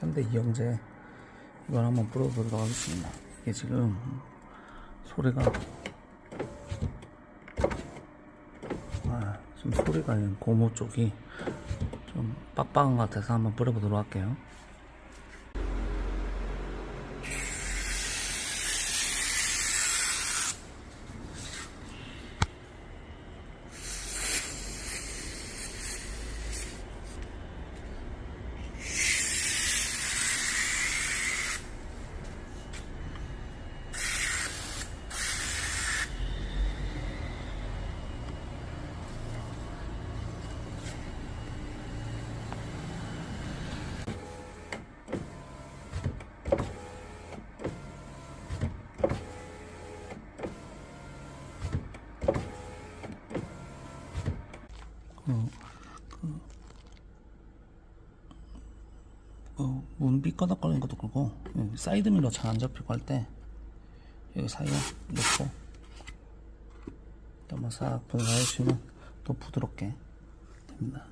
현대 이영재 이걸 한번 뿌려보도록 하겠습니다. 이게 지금 소리가 아, 좀 소리가 이 고무 쪽이 좀 빡빡한 것 같아서 한번 뿌려보도록 할게요. 어, 문 삐까닥거리는 것도 그렇고 여기 사이드 밀러 잘 안 잡히고 할 때 여기 사이에 넣고 또 한번 싹 분사해 주시면 또 부드럽게 됩니다.